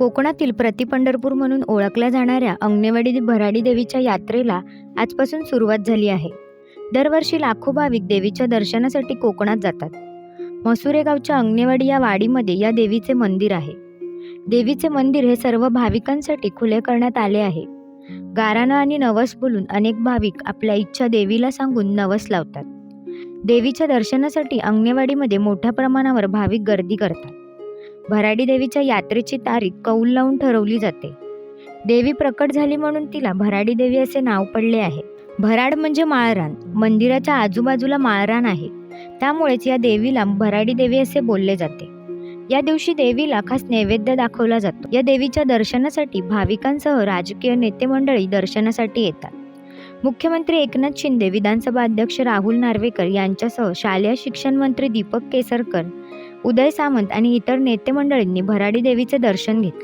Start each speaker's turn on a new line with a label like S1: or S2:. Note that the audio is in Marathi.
S1: कोकणातील प्रतिपंढरपूर म्हणून ओळखल्या जाणाऱ्या अंगणेवाडी भराडी देवीच्या यात्रेला आजपासून सुरुवात झाली आहे. दरवर्षी लाखो भाविक देवीच्या दर्शनासाठी कोकणात जातात. मसुरे गावच्या अंगणेवाडी या वाडीमध्ये या देवीचे मंदिर आहे. देवीचे मंदिर हे सर्व भाविकांसाठी खुले करण्यात आले आहे. गारानं आणि नवस बोलून अनेक भाविक आपल्या इच्छा देवीला सांगून नवस लावतात. देवीच्या दर्शनासाठी अंगणेवाडीमध्ये मोठ्या प्रमाणावर भाविक गर्दी करतात. भराडी देवीच्या यात्रेची तारीख कौल लावून ठरवली जाते. देवी प्रकट झाली म्हणून तिला भराडी देवी असे नाव पडले आहे. भराड म्हणजे माळरान. मंदिराच्या आजूबाजूला माळरान आहे. त्यामुळेच या देवीला भराडी देवी असे बोलले जाते. या दिवशी देवीला खास नैवेद्य दाखवला जातो. या देवीच्या दर्शनासाठी भाविकांसह राजकीय नेते मंडळी दर्शनासाठी येतात. मुख्यमंत्री एकनाथ शिंदे विधानसभा अध्यक्ष राहुल नार्वेकर यांच्यासह शालेय शिक्षण मंत्री दीपक केसरकर उदय सामंत आणि इतर नेते मंडळींनी भराडी देवीचे दर्शन घेतले.